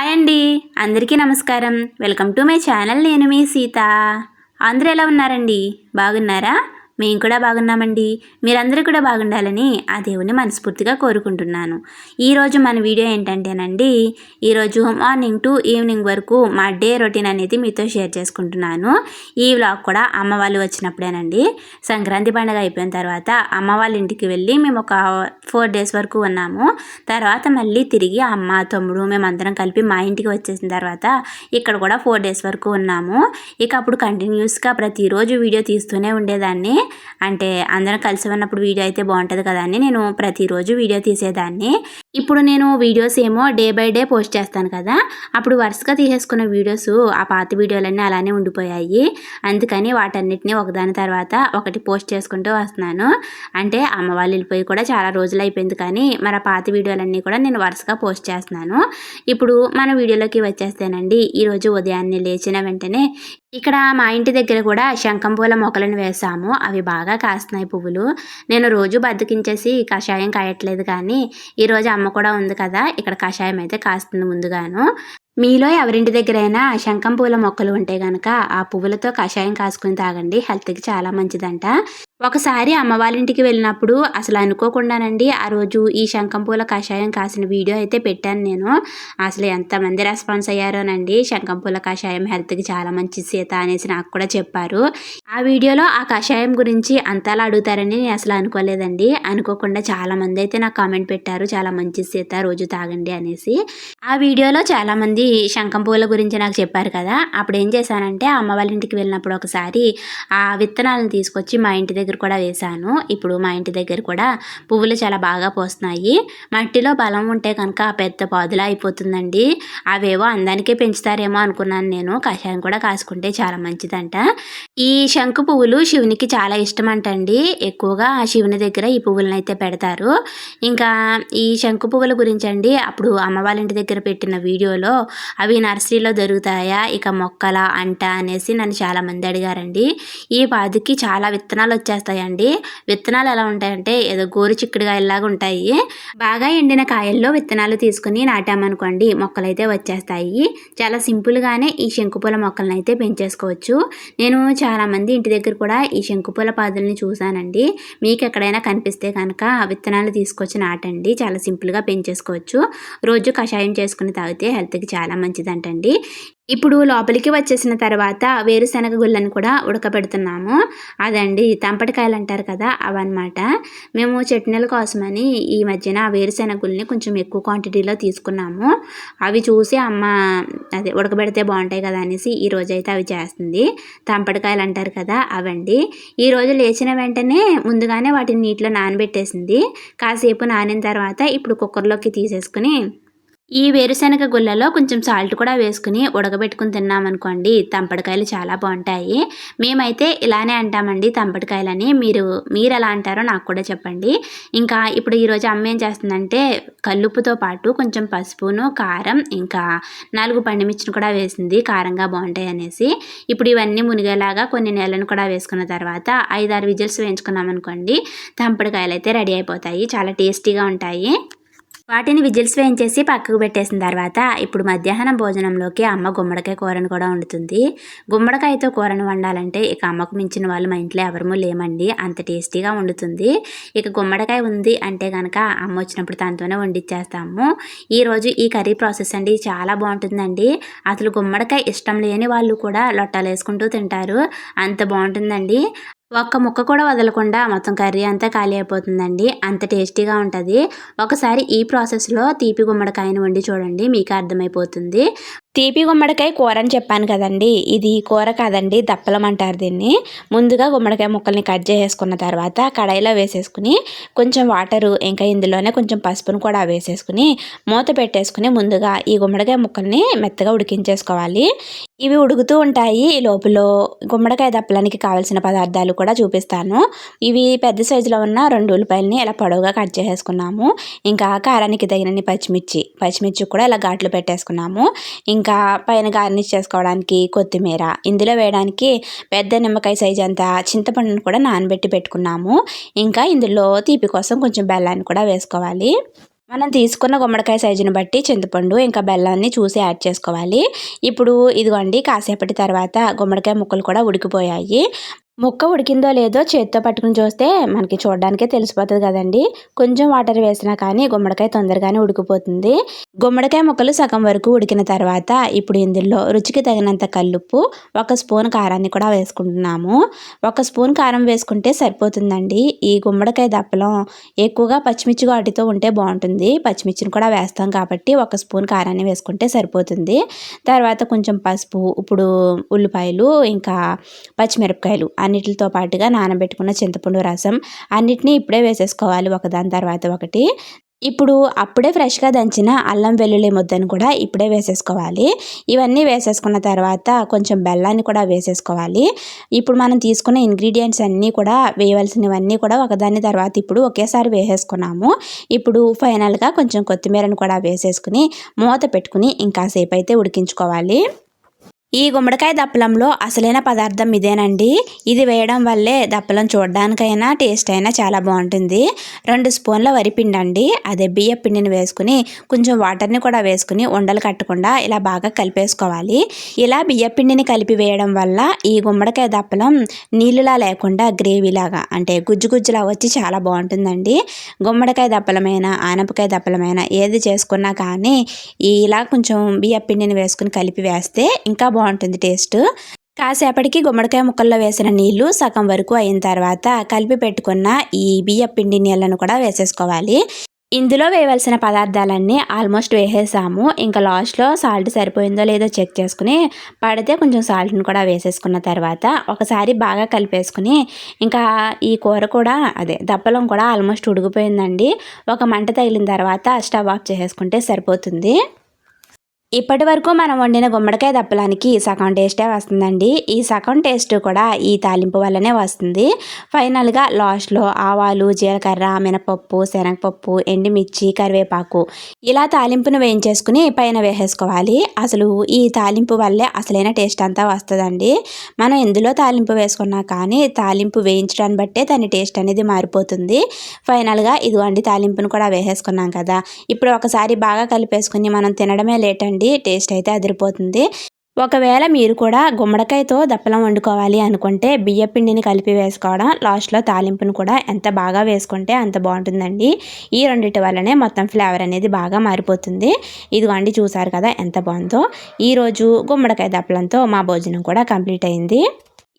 Hi అండి. అందరికీ నమస్కారం. Welcome to my channel. నేను మీ సీత. అందరూ ఎలా ఉన్నారండి? బాగున్నారా? మేము కూడా బాగున్నామండి. మీరందరూ కూడా బాగుండాలని ఆ దేవుని మనస్ఫూర్తిగా కోరుకుంటున్నాను. ఈరోజు మన వీడియో ఏంటంటేనండి ఈరోజు మార్నింగ్ టు ఈవినింగ్ వరకు మా డే రొటీన్ అనేది మీతో షేర్ చేసుకుంటున్నాను. ఈ వ్లాగ్ కూడా అమ్మ వాళ్ళు వచ్చినప్పుడేనండి. సంక్రాంతి పండుగ అయిపోయిన తర్వాత అమ్మ వాళ్ళ ఇంటికి వెళ్ళి మేము ఒక ఫోర్ డేస్ వరకు ఉన్నాము. తర్వాత మళ్ళీ తిరిగి అమ్మ తమ్ముడు మేమందరం కలిపి మా ఇంటికి వచ్చేసిన తర్వాత ఇక్కడ కూడా ఫోర్ డేస్ వరకు ఉన్నాము. ఇక అప్పుడు కంటిన్యూస్గా ప్రతిరోజు వీడియో తీస్తూనే ఉండేదాన్ని. అంటే అందరం కలిసి ఉన్నప్పుడు వీడియో అయితే బాగుంటుంది కదా అని నేను ప్రతిరోజు వీడియో తీసేదాన్ని. ఇప్పుడు నేను వీడియోస్ ఏమో డే బై డే పోస్ట్ చేస్తాను కదా. అప్పుడు వరుసగా తీసేసుకున్న వీడియోస్ ఆ పాత వీడియోలన్నీ అలానే ఉండిపోయాయి. అందుకని వాటన్నిటిని ఒకదాని తర్వాత ఒకటి పోస్ట్ చేసుకుంటూ వస్తున్నాను. అంటే అమ్మ వాళ్ళు వెళ్ళిపోయి కూడా చాలా రోజులు అయిపోయింది కానీ మరి ఆ పాత వీడియోలన్నీ కూడా నేను వరుసగా పోస్ట్ చేస్తున్నాను. ఇప్పుడు మన వీడియోలోకి వచ్చేస్తేనండి. ఈరోజు ఉదయాన్నే లేచిన వెంటనే ఇక్కడ మా ఇంటి దగ్గర కూడా శంఖం పూల మొక్కలను వేసాము. అవి బాగా కాస్తున్నాయి పువ్వులు. నేను రోజు బద్దకించేసి కషాయం కాయట్లేదు కానీ ఈరోజు అమ్మ కూడా ఉంది కదా ఇక్కడ కషాయం అయితే కాస్తుంది ముందుగాను. మీలో ఎవరింటి దగ్గరైనా శంఖం పూల మొక్కలు ఉంటే గనక ఆ పువ్వులతో కషాయం కాసుకుని తాగండి హెల్త్కి చాలా మంచిదంట. ఒకసారి అమ్మ వాళ్ళ ఇంటికి వెళ్ళినప్పుడు అసలు అనుకోకుండానండి ఆ రోజు ఈ శంఖం పూల కషాయం కాసిన వీడియో అయితే పెట్టాను నేను. అసలు ఎంతమంది రెస్పాన్స్ అయ్యారోనండి. శంఖం పూల కషాయం హెల్త్కి చాలా మంచి సీత అనేసి నాకు కూడా చెప్పారు. ఆ వీడియోలో ఆ కషాయం గురించి అంతలా అడుగుతారని నేను అసలు అనుకోలేదండి. అనుకోకుండా చాలా మంది అయితే నాకు కామెంట్ పెట్టారు. చాలా మంచి సీత రోజు తాగండి అనేసి. ఆ వీడియోలో చాలామంది శంఖం పూల గురించి నాకు చెప్పారు కదా. అప్పుడు ఏం చేశానంటే అమ్మ వాళ్ళ ఇంటికి వెళ్ళినప్పుడు ఒకసారి ఆ విత్తనాలను తీసుకొచ్చి మా ఇంటి దగ్గర కూడా వేశాను. ఇప్పుడు మా ఇంటి దగ్గర కూడా పువ్వులు చాలా బాగా పోస్తున్నాయి. మట్టిలో బలం ఉంటే కనుక పెద్ద పాదులా అయిపోతుందండి. అవేవో అందానికే పెంచుతారేమో అనుకున్నాను నేను. కషాయం కూడా కాసుకుంటే చాలా మంచిదంట. ఈ శంకు పువ్వులు శివునికి చాలా ఇష్టం అంటండి ఎక్కువగా శివుని దగ్గర ఈ పువ్వులను అయితే పెడతారు. ఇంకా ఈ శంకు పువ్వుల గురించి అండి అప్పుడు అమ్మ వాళ్ళ ఇంటి దగ్గర పెట్టిన వీడియోలో అవి నర్సరీలో దొరుకుతాయా ఇక మొక్కల అంట అనేసి నన్ను చాలామంది అడిగారండి. ఈ పాదుకి చాలా విత్తనాలు వచ్చేస్తాయండి విత్తనాలు ఎలా ఉంటాయంటే ఏదో గోరు చిక్కుడుగాయల్లాగా ఉంటాయి. బాగా ఎండిన కాయల్లో విత్తనాలు తీసుకుని నాటామనుకోండి మొక్కలైతే వచ్చేస్తాయి. చాలా సింపుల్గానే ఈ శంకుపూల మొక్కలను అయితే పెంచేసుకోవచ్చు. నేను చాలామంది ఇంటి దగ్గర కూడా ఈ శంకుపూల పాదుల్ని చూశానండి. మీకు ఎక్కడైనా కనిపిస్తే కనుక విత్తనాలు తీసుకొచ్చి నాటండి. చాలా సింపుల్గా పెంచేసుకోవచ్చు. రోజు కషాయం చేసుకుని తాగితే హెల్త్కి చాలా మంచిదంటండి. ఇప్పుడు లోపలికి వచ్చేసిన తర్వాత వేరుశనగ గుళ్ళను కూడా ఉడకబెడుతున్నాము. అదండి తంపటికాయలు అంటారు కదా అవన్నమాట. మేము చట్నీల కోసమని ఈ మధ్యన వేరుశనగ గుళ్ళని కొంచెం ఎక్కువ క్వాంటిటీలో తీసుకున్నాము. అవి చూసి అమ్మ అదే ఉడకబెడితే బాగుంటాయి కదా అనేసి ఈ రోజైతే అయితే అవి చేస్తుంది. తంపటికాయలు అంటారు కదా అవండి. ఈరోజు లేచిన వెంటనే ముందుగానే వాటిని నీటిలో నానబెట్టేసింది. కాసేపు నానిన తర్వాత ఇప్పుడు కుక్కర్లోకి తీసేసుకుని ఈ వేరుశనగ గుళ్ళలో కొంచెం సాల్ట్ కూడా వేసుకుని ఉడకబెట్టుకుని తిన్నామనుకోండి తంపడికాయలు చాలా బాగుంటాయి. మేమైతే ఇలానే అంటామండి తంపడికాయలని మీరు మీరు ఎలా అంటారో నాకు కూడా చెప్పండి. ఇంకా ఇప్పుడు ఈరోజు అమ్మ ఏం చేస్తుందంటే కల్లుప్పుతో పాటు కొంచెం పసుపును కారం ఇంకా నాలుగు పండుమిర్చిని కూడా వేసింది కారంగా బాగుంటాయి అనేసి. ఇప్పుడు ఇవన్నీ మునిగేలాగా కొన్ని నెలలను కూడా వేసుకున్న తర్వాత ఐదారు విజిల్స్ వేయించుకున్నామనుకోండి తంపడికాయలు అయితే రెడీ అయిపోతాయి. చాలా టేస్టీగా ఉంటాయి. వాటిని విజిల్స్ వేయించేసి పక్కకు పెట్టేసిన తర్వాత ఇప్పుడు మధ్యాహ్నం భోజనంలోకి అమ్మ గుమ్మడికాయ కూరను కూడా వండుతుంది. గుమ్మడికాయతో కూరను వండాలంటే ఇక అమ్మకు మించిన వాళ్ళు మా ఇంట్లో ఎవరమూ లేమండి. అంత టేస్టీగా వండుతుంది. ఇక గుమ్మడికాయ ఉంది అంటే కనుక అమ్మ వచ్చినప్పుడు తనతోనే వండిచ్చేస్తాము. ఈరోజు ఈ కర్రీ ప్రాసెస్ అండి చాలా బాగుంటుందండి. అసలు గుమ్మడికాయ ఇష్టం లేని వాళ్ళు కూడా లొట్టాలు వేసుకుంటూ తింటారు. అంత బాగుంటుందండి. ఒక్క ముక్క కూడా వదలకుండా మొత్తం కర్రీ అంతా ఖాళీ అయిపోతుందండి. అంత టేస్టీగా ఉంటుంది. ఒకసారి ఈ ప్రాసెస్లో తీపి గుమ్మడికాయను వండి చూడండి మీకు అర్థమైపోతుంది. తీపి గుమ్మడికాయ కూర అని చెప్పాను కదండి. ఇది కూర కాదండి దప్పలం అంటారు దీన్ని. ముందుగా గుమ్మడికాయ ముక్కల్ని కట్ చేసేసుకున్న తర్వాత కడాయిలో వేసేసుకుని కొంచెం వాటరు ఇంకా ఇందులోనే కొంచెం పసుపును కూడా వేసేసుకుని మూత పెట్టేసుకుని ముందుగా ఈ గుమ్మడికాయ ముక్కల్ని మెత్తగా ఉడికించేసుకోవాలి. ఇవి ఉడుకుతూ ఉంటాయి. ఈ లోపల గుమ్మడికాయ దప్పలానికి కావాల్సిన పదార్థాలు కూడా చూపిస్తాను. ఇవి పెద్ద సైజులో ఉన్న రెండు ఉల్లిపాయలని ఇలా పొడవుగా కట్ చేసేసుకున్నాము. ఇంకా కారానికి తగినన్ని పచ్చిమిర్చి పచ్చిమిర్చి కూడా ఇలా ఘాట్లు పెట్టేసుకున్నాము. ఇంకా పైన గార్నిష్ చేసుకోవడానికి కొత్తిమీర ఇందులో వేయడానికి పెద్ద నిమ్మకాయ సైజ్ అంత చింతపండును కూడా నానబెట్టి పెట్టుకున్నాము. ఇంకా ఇందులో తీపి కోసం కొంచెం బెల్లాన్ని కూడా వేసుకోవాలి. మనం తీసుకున్న గుమ్మడికాయ సైజుని బట్టి చింతపండు ఇంకా బెల్లాన్ని చూసి యాడ్ చేసుకోవాలి. ఇప్పుడు ఇదిగోండి కాసేపటి తర్వాత గుమ్మడికాయ ముక్కలు కూడా ఉడికిపోయాయి. ముక్క ఉడికిందో లేదో చేత్తో పట్టుకుని చూస్తే మనకి చూడడానికే తెలిసిపోతుంది కదండి. కొంచెం వాటర్ వేసినా కానీ గుమ్మడికాయ తొందరగానే ఉడికిపోతుంది. గుమ్మడికాయ ముక్కలు సగం వరకు ఉడికిన తర్వాత ఇప్పుడు ఇందులో రుచికి తగినంత కల్లుప్పు ఒక స్పూన్ కారాన్ని కూడా వేసుకుంటున్నాము. ఒక స్పూన్ కారం వేసుకుంటే సరిపోతుందండి. ఈ గుమ్మడికాయ దప్పలం ఎక్కువగా పచ్చిమిర్చి వాటితో ఉంటే బాగుంటుంది. పచ్చిమిర్చిని కూడా వేస్తాం కాబట్టి ఒక స్పూన్ కారాన్ని వేసుకుంటే సరిపోతుంది. తర్వాత కొంచెం పసుపు ఇప్పుడు ఉల్లిపాయలు ఇంకా పచ్చిమిరపకాయలు అన్నిటితో పాటుగా నానబెట్టుకున్న చింతపండు రసం అన్నిటినీ ఇప్పుడే వేసేసుకోవాలి ఒకదాని తర్వాత ఒకటి. ఇప్పుడు అప్పుడే ఫ్రెష్గా దంచిన అల్లం వెల్లుల్లి ముద్దను కూడా ఇప్పుడే వేసేసుకోవాలి. ఇవన్నీ వేసేసుకున్న తర్వాత కొంచెం బెల్లాన్ని కూడా వేసేసుకోవాలి. ఇప్పుడు మనం తీసుకున్న ఇంగ్రీడియంట్స్ అన్నీ కూడా వేయవలసినవన్నీ కూడా ఒకదాని తర్వాత ఇప్పుడు ఒకేసారి వేసేసుకున్నాము. ఇప్పుడు ఫైనల్గా కొంచెం కొత్తిమీరను కూడా వేసేసుకుని మూత పెట్టుకుని ఇంకాసేపు అయితే ఉడికించుకోవాలి. ఈ గుమ్మడికాయ దప్పలంలో అసలైన పదార్థం ఇదేనండి. ఇది వేయడం వల్లే దప్పలం చూడడానికైనా టేస్ట్ అయినా చాలా బాగుంటుంది. రెండు స్పూన్ల వరిపిండి అండి అదే బియ్య పిండిని వేసుకుని కొంచెం వాటర్ని కూడా వేసుకుని ఉండలు కట్టకుండా ఇలా బాగా కలిపేసుకోవాలి. ఇలా బియ్య పిండిని కలిపి వేయడం వల్ల ఈ గుమ్మడికాయ దప్పలం నీళ్ళులా లేకుండా గ్రేవీలాగా అంటే గుజ్జు గుజ్జులా వచ్చి చాలా బాగుంటుందండి. గుమ్మడికాయ దప్పలమైన ఆనపకాయ దప్పలమైన ఏది చేసుకున్నా కానీ ఇలా కొంచెం బియ్య పిండిని వేసుకుని కలిపి వేస్తే ఇంకా బాగుంటుంది టేస్ట్. కాసేపటికి గుమ్మడికాయ ముక్కల్లో వేసిన నీళ్ళు సగం వరకు అయిన తర్వాత కలిపి పెట్టుకున్న ఈ బియ్య పిండి నీళ్ళను కూడా వేసేసుకోవాలి. ఇందులో వేయవలసిన పదార్థాలన్నీ ఆల్మోస్ట్ వేసేసాము. ఇంకా లాస్ట్లో సాల్ట్ సరిపోయిందో లేదో చెక్ చేసుకుని పడితే కొంచెం సాల్ట్ని కూడా వేసేసుకున్న తర్వాత ఒకసారి బాగా కలిపేసుకుని ఇంకా ఈ కూర కూడా అదే దప్పలం కూడా ఆల్మోస్ట్ ఉడిగిపోయిందండి ఒక మంట తగిలిన తర్వాత స్టవ్ ఆఫ్ చేసేసుకుంటే సరిపోతుంది. ఇప్పటి వరకు మనం వండిన గుమ్మడికాయ దప్పలానికి సగం టేస్టే వస్తుందండి. ఈ సగం టేస్ట్ కూడా ఈ తాలింపు వల్లనే వస్తుంది. ఫైనల్గా లాస్ట్లో ఆవాలు జీలకర్ర మినపప్పు శనగపప్పు ఎండుమిర్చి కరివేపాకు ఇలా తాలింపును వేయించేసుకుని పైన వేసేసుకోవాలి. అసలు ఈ తాలింపు వల్లే అసలైన టేస్ట్ అంతా వస్తుందండి. మనం ఎందులో తాలింపు వేసుకున్నా కానీ తాలింపు వేయించడాన్ని బట్టే దాని టేస్ట్ అనేది మారిపోతుంది. ఫైనల్గా ఇదిగోండి తాలింపును కూడా వేసేసుకున్నాం కదా. ఇప్పుడు ఒకసారి బాగా కలిపేసుకుని మనం తినడమే లేట్ అండి. అండి టేస్ట్ అయితే అదిరిపోతుంది. ఒకవేళ మీరు కూడా గుమ్మడికాయతో దప్పలం వండుకోవాలి అనుకుంటే బియ్య పిండిని కలిపి వేసుకోవడం లాస్ట్లో తాలింపును కూడా ఎంత బాగా వేసుకుంటే అంత బాగుంటుందండి. ఈ రెండింటి వల్లనే మొత్తం ఫ్లేవర్ అనేది బాగా మారిపోతుంది. ఇదిగోండి చూసారు కదా ఎంత బాగుందో. ఈరోజు గుమ్మడికాయ దప్పలంతో మా భోజనం కూడా కంప్లీట్ అయింది.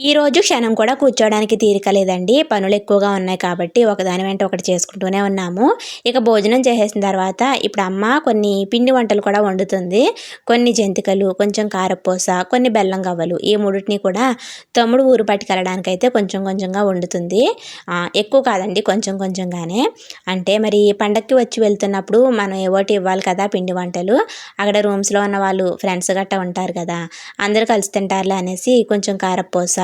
ఈరోజు క్షణం కూడా కూర్చోవడానికి తీరిక లేదండి. పనులు ఎక్కువగా ఉన్నాయి కాబట్టి ఒకదాని వెంట ఒకటి చేసుకుంటూనే ఉన్నాము. ఇక భోజనం చేసేసిన తర్వాత ఇప్పుడు అమ్మ కొన్ని పిండి వంటలు కూడా వండుతుంది. కొన్ని జంతికలు కొంచెం కారపూస కొన్ని బెల్లం గవ్వలు ఈ మూడింటిని కూడా తమ్ముడు ఊరు పట్టుకెళ్ళడానికైతే కొంచెం కొంచెంగా వండుతుంది. ఎక్కువ కాదండి కొంచెం కొంచెంగానే. అంటే మరి పండక్కి వచ్చి వెళ్తున్నప్పుడు మనం ఏవోటి ఇవ్వాలి కదా పిండి వంటలు. అక్కడ రూమ్స్లో ఉన్న వాళ్ళు ఫ్రెండ్స్ గట్టా ఉంటారు కదా అందరూ కలిసి తింటారులే అనేసి కొంచెం కారపూస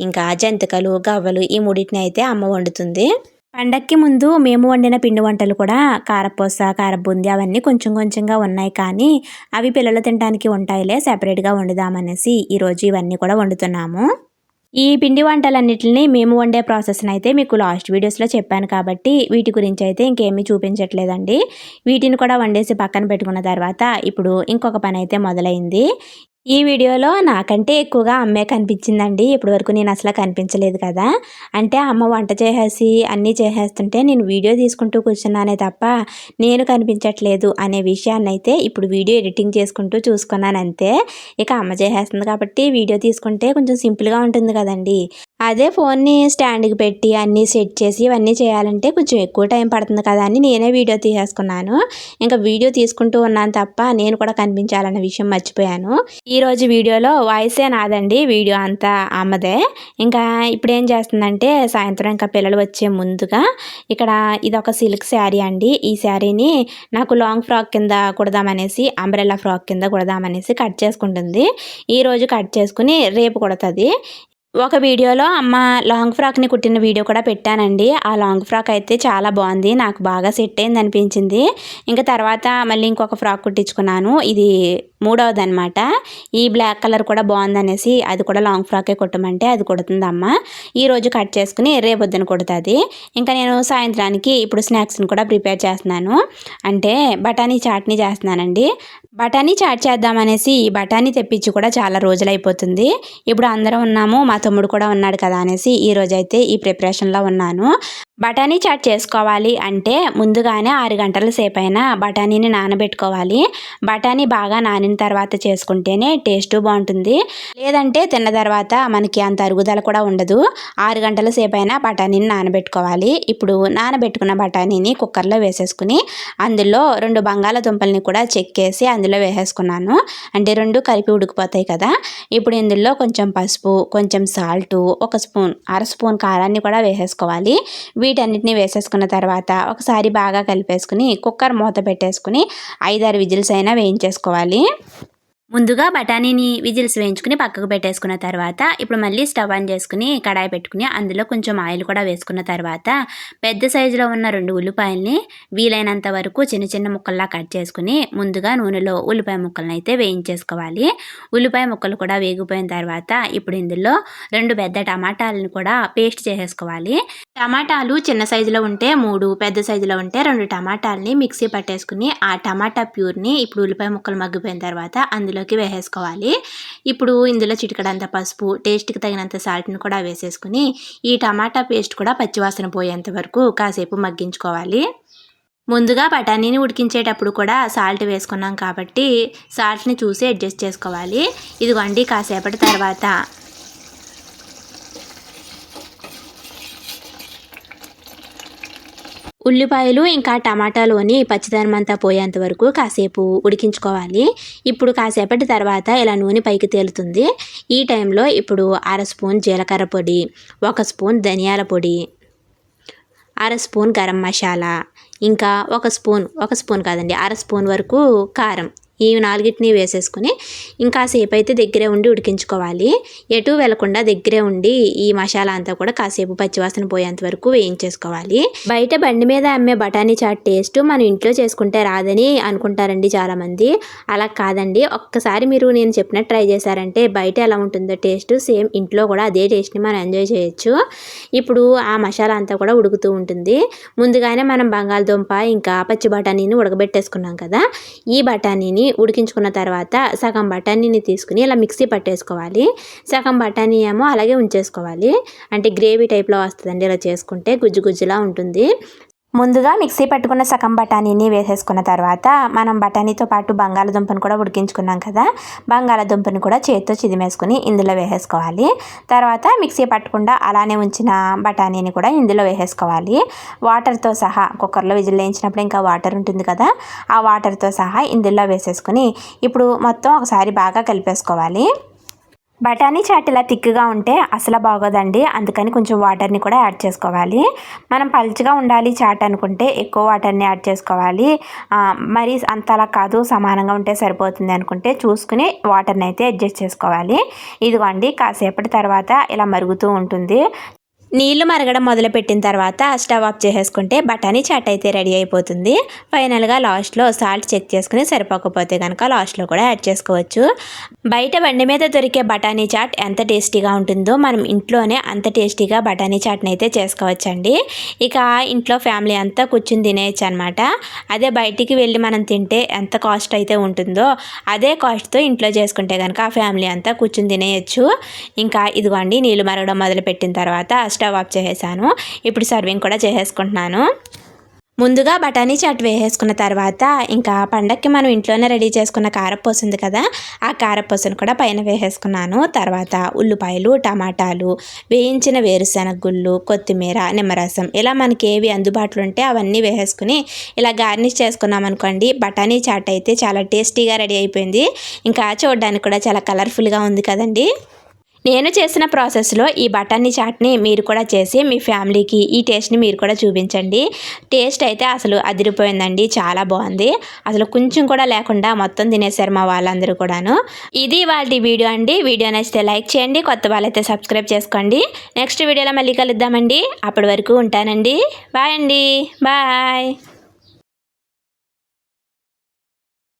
ఇంకా జంతికలు గవ్వలు ఈ మూడింటిని అయితే అమ్మ వండుతుంది. పండక్కి ముందు మేము వండిన పిండి వంటలు కూడా కారపూస కారబుంది అవన్నీ కొంచెం కొంచెంగా ఉన్నాయి కానీ అవి పిల్లలు తినడానికి ఉంటాయిలే సెపరేట్గా వండుదామనేసి ఈరోజు ఇవన్నీ కూడా వండుతున్నాము. ఈ పిండి వంటలన్నిటిని మేము వండే ప్రాసెస్ని అయితే మీకు లాస్ట్ వీడియోస్లో చెప్పాను కాబట్టి వీటి గురించి అయితే ఇంకేమీ చూపించట్లేదండి. వీటిని కూడా వండేసి పక్కన పెట్టుకున్న తర్వాత ఇప్పుడు ఇంకొక పని అయితే మొదలైంది. ఈ వీడియోలో నాకంటే ఎక్కువగా అమ్మే కనిపించిందండి. ఇప్పటివరకు నేను అసలు కనిపించలేదు కదా. అంటే అమ్మ వంట చేసేసి అన్నీ చేసేస్తుంటే నేను వీడియో తీసుకుంటూ కూర్చున్నానే తప్ప నేను కనిపించట్లేదు అనే విషయాన్ని అయితే ఇప్పుడు వీడియో ఎడిటింగ్ చేసుకుంటూ చూసుకున్నాను అంతే ఇక అమ్మ చేసేస్తుంది కాబట్టి వీడియో తీసుకుంటే కొంచెం సింపుల్గా ఉంటుంది కదండి. అదే ఫోన్ని స్టాండ్కి పెట్టి అన్నీ సెట్ చేసి ఇవన్నీ చేయాలంటే కొంచెం ఎక్కువ టైం పడుతుంది కదా అని నేనే వీడియో తీసేసుకున్నాను. ఇంకా వీడియో తీసుకుంటూ ఉన్నాను తప్ప నేను కూడా కనిపించాలన్న విషయం మర్చిపోయాను. ఈరోజు వీడియోలో వాయిసే నాదండి వీడియో అంతా అమ్మదే ఇంకా ఇప్పుడు ఏం చేస్తుందంటే సాయంత్రం ఇంకా పిల్లలు వచ్చే ముందుగా ఇక్కడ ఇది ఒక సిల్క్ శారీ అండి. ఈ శారీని నాకు లాంగ్ ఫ్రాక్ కింద కుడదామనేసి అంబ్రెల్లా ఫ్రాక్ కింద కుడదామనేసి కట్ చేసుకుంటుంది. ఈరోజు కట్ చేసుకుని రేపు కుడుతుంది. ఒక వీడియోలో అమ్మ లాంగ్ ఫ్రాక్ని కుట్టిన వీడియో కూడా పెట్టానండి. ఆ లాంగ్ ఫ్రాక్ అయితే చాలా బాగుంది. నాకు బాగా సెట్ అయింది అనిపించింది. ఇంకా తర్వాత మళ్ళీ ఇంకొక ఫ్రాక్ కుట్టించుకున్నాను. ఇది మూడవది అనమాట ఈ బ్లాక్ కలర్ కూడా బాగుందనేసి అది కూడా లాంగ్ ఫ్రాకే కుట్టమంటే అది కుడుతుంది అమ్మ ఈరోజు కట్ చేసుకుని రేపొద్దున కుడుతుంది. ఇంకా నేను సాయంత్రానికి ఇప్పుడు స్నాక్స్ని కూడా ప్రిపేర్ చేస్తున్నాను. అంటే బఠానీ చాట్నీ చేస్తున్నానండి. బఠానీ చాట్ చేద్దామనేసి ఈ బఠానీ తెప్పించి కూడా చాలా రోజులైపోతుంది. ఇప్పుడు అందరం ఉన్నాము మా తమ్ముడు కూడా ఉన్నాడు కదా అనేసి ఈ రోజైతే ఈ ప్రిపరేషన్లో ఉన్నాను. బఠానీ చాట్ చేసుకోవాలి అంటే ముందుగానే ఆరు గంటల సేపు అయినా బఠానీని నానబెట్టుకోవాలి. బఠానీ బాగా నానిన తర్వాత చేసుకుంటేనే టేస్ట్ బాగుంటుంది. లేదంటే తిన్న తర్వాత మనకి అంత అరుగుదల కూడా ఉండదు. ఆరు గంటల సేపు అయినా బఠానీని నానబెట్టుకోవాలి. ఇప్పుడు నానబెట్టుకున్న బఠానీని కుక్కర్లో వేసేసుకుని అందులో రెండు బంగాళదుంపల్ని కూడా చెక్కేసి అందులో వేసేసుకున్నాను. అంటే రెండు కలిపి ఉడికిపోతాయి కదా. ఇప్పుడు ఇందులో కొంచెం పసుపు కొంచెం సాల్టు ఒక స్పూన్ అర స్పూన్ కారాన్ని కూడా వేసేసుకోవాలి. వీటన్నిటిని వేసేసుకున్న తర్వాత ఒకసారి బాగా కలిపేసుకుని కుక్కర్ మూత పెట్టేసుకుని ఐదారు విజిల్స్ అయినా వేయించేసుకోవాలి. ముందుగా బఠానీని విజిల్స్ వేయించుకుని పక్కకు పెట్టేసుకున్న తర్వాత ఇప్పుడు మళ్ళీ స్టవ్ ఆన్ చేసుకుని కడాయి పెట్టుకుని అందులో కొంచెం ఆయిల్ కూడా వేసుకున్న తర్వాత పెద్ద సైజులో ఉన్న రెండు ఉల్లిపాయల్ని వీలైనంత వరకు చిన్న చిన్న ముక్కల్లా కట్ చేసుకుని ముందుగా నూనెలో ఉల్లిపాయ ముక్కలను అయితే వేయించేసుకోవాలి. ఉల్లిపాయ ముక్కలు కూడా వేగిపోయిన తర్వాత ఇప్పుడు ఇందులో రెండు పెద్ద టమాటాలను కూడా పేస్ట్ చేసేసుకోవాలి. టమాటాలు చిన్న సైజులో ఉంటే మూడు పెద్ద సైజులో ఉంటే రెండు టమాటాలని మిక్సీ పట్టేసుకుని ఆ టమాటా ప్యూర్ని ఇప్పుడు ఉల్లిపాయ ముక్కలు మగ్గిపోయిన తర్వాత అందులోకి వేసేసుకోవాలి. ఇప్పుడు ఇందులో చిటికడంత పసుపు టేస్ట్కి తగినంత సాల్ట్ని కూడా వేసేసుకుని ఈ టమాటా పేస్ట్ కూడా పచ్చివాసన పోయేంత వరకు కాసేపు మగ్గించుకోవాలి. ముందుగా బఠానీని ఉడికించేటప్పుడు కూడా సాల్ట్ వేసుకున్నాం కాబట్టి సాల్ట్ని చూసి అడ్జస్ట్ చేసుకోవాలి. ఇదిగోండి కాసేపటి తర్వాత ఉల్లిపాయలు ఇంకా టమాటాలోని పచ్చిదనం అంతా పోయేంత వరకు కాసేపు ఉడికించుకోవాలి. ఇప్పుడు కాసేపటి తర్వాత ఇలా నూనె పైకి తేలుతుంది. ఈ టైంలో ఇప్పుడు అర స్పూన్ జీలకర్ర పొడి ఒక స్పూన్ ధనియాల పొడి అర స్పూన్ గరం మసాలా ఇంకా ఒక స్పూన్ ఒక స్పూన్ కాదండి అర స్పూన్ వరకు కారం ఈ నాలుగిటిని వేసేసుకుని ఇంకా సేపు అయితే దగ్గరే ఉండి ఉడికించుకోవాలి. ఎటు వెళ్ళకుండా దగ్గరే ఉండి ఈ మసాలా అంతా కూడా కాసేపు పచ్చివాసన పోయేంత వరకు వేయించేసుకోవాలి. బయట బండి మీద అమ్మే బఠానీ చాట్ టేస్ట్ మనం ఇంట్లో చేసుకుంటే రాదని అనుకుంటారండి చాలామంది. అలా కాదండి. ఒక్కసారి మీరు నేను చెప్పినట్టు ట్రై చేశారంటే బయట ఎలా ఉంటుందో టేస్ట్ సేమ్ ఇంట్లో కూడా అదే టేస్ట్ని మనం ఎంజాయ్ చేయొచ్చు. ఇప్పుడు ఆ మసాలా అంతా కూడా ఉడుకుతూ ఉంటుంది. ముందుగానే మనం బంగాళదుంప ఇంకా పచ్చి బఠానీని ఉడకబెట్టేసుకున్నాం కదా. ఈ బఠానీని ఉడికించుకున్న తర్వాత సగం బఠానీని తీసుకుని ఇలా మిక్సీ పట్టేసుకోవాలి. సగం బఠానీ ఏమో అలాగే ఉంచేసుకోవాలి. అంటే గ్రేవీ టైప్లో వస్తుందండి ఇలా చేసుకుంటే గుజ్జు గుజ్జులా ఉంటుంది. ముందుగా మిక్సీ పట్టుకున్న సగం బఠానీని వేసేసుకున్న తర్వాత మనం బఠానీతో పాటు బంగాళదుంపను కూడా ఉడికించుకున్నాం కదా బంగాళదుంపని కూడా చేతితో చిదిమేసుకుని ఇందులో వేసేసుకోవాలి. తర్వాత మిక్సీ పట్టకుండా అలానే ఉంచిన బఠానీని కూడా ఇందులో వేసేసుకోవాలి. వాటర్తో సహా కుక్కర్లో విజిల్ వేయించినప్పుడు ఇంకా వాటర్ ఉంటుంది కదా ఆ వాటర్తో సహా ఇందులో వేసేసుకుని ఇప్పుడు మొత్తం ఒకసారి బాగా కలిపేసుకోవాలి. బఠానీ చాట్ ఇలా థిక్గా ఉంటే అసలు బాగోదండి. అందుకని కొంచెం వాటర్ని కూడా యాడ్ చేసుకోవాలి. మనం పలుచగా ఉండాలి చాట్ అనుకుంటే ఎక్కువ వాటర్ని యాడ్ చేసుకోవాలి. మరి అంతలా కాదు సమానంగా ఉంటే సరిపోతుంది అనుకుంటే చూసుకుని వాటర్ని అయితే అడ్జస్ట్ చేసుకోవాలి. ఇదిగోండి కాసేపటి తర్వాత ఇలా మరుగుతూ ఉంటుంది. నీళ్ళు మరగడం మొదలుపెట్టిన తర్వాత స్టవ్ ఆఫ్ చేసేసుకుంటే బఠానీ చాట్ అయితే రెడీ అయిపోతుంది. ఫైనల్గా లాస్ట్లో సాల్ట్ చెక్ చేసుకుని సరిపోకపోతే కనుక లాస్ట్లో కూడా యాడ్ చేసుకోవచ్చు. బయట బండి మీద దొరికే బఠానీ చాట్ ఎంత టేస్టీగా ఉంటుందో మనం ఇంట్లోనే అంత టేస్టీగా బఠానీ చాట్ని అయితే చేసుకోవచ్చండి. ఇక ఇంట్లో ఫ్యామిలీ అంతా కూర్చుని తినేయచ్చు అనమాట అదే బయటికి వెళ్ళి మనం తింటే ఎంత కాస్ట్ అయితే ఉంటుందో అదే కాస్ట్తో ఇంట్లో చేసుకుంటే కనుక ఆ ఫ్యామిలీ అంతా కూర్చుని తినేయచ్చు. ఇంకా ఇదిగోండి నీళ్ళు మరగడం మొదలుపెట్టిన తర్వాత స్టవ్ ఆఫ్ చేసేసాను. ఇప్పుడు సర్వింగ్ కూడా చేసేసుకుంటున్నాను. ముందుగా బఠానీ చాట్ వేసేసుకున్న తర్వాత ఇంకా పండక్కి మనం ఇంట్లోనే రెడీ చేసుకున్న కారపూస ఉంది కదా ఆ కారపూసను కూడా పైన వేసేసుకున్నాను. తర్వాత ఉల్లిపాయలు టమాటాలు వేయించిన వేరుశెనగ గుళ్ళు కొత్తిమీర నిమ్మరసం ఇలా మనకి ఏవి అందుబాటులో ఉంటే అవన్నీ వేసేసుకుని ఇలా గార్నిష్ చేసుకున్నాం అనుకోండి బఠానీ చాట్ అయితే చాలా టేస్టీగా రెడీ అయిపోయింది. ఇంకా చూడడానికి కూడా చాలా కలర్ఫుల్గా ఉంది కదండి. నేను చేసిన ప్రాసెస్లో ఈ బఠానీ చాట్ని మీరు కూడా చేసి మీ ఫ్యామిలీకి ఈ టేస్ట్ని మీరు కూడా చూపించండి. టేస్ట్ అయితే అసలు అదిరిపోయిందండి. చాలా బాగుంది. అసలు కొంచెం కూడా లేకుండా మొత్తం తినేశారు మా వాళ్ళందరూ కూడాను. ఇది వాళ్ళ వీడియో అండి. వీడియో నచ్చితే లైక్ చేయండి. కొత్త వాళ్ళైతే సబ్స్క్రైబ్ చేసుకోండి. నెక్స్ట్ వీడియోలో మళ్ళీ కలుద్దామండి. అప్పటి వరకు ఉంటానండి. బాయ్ అండి. బాయ్.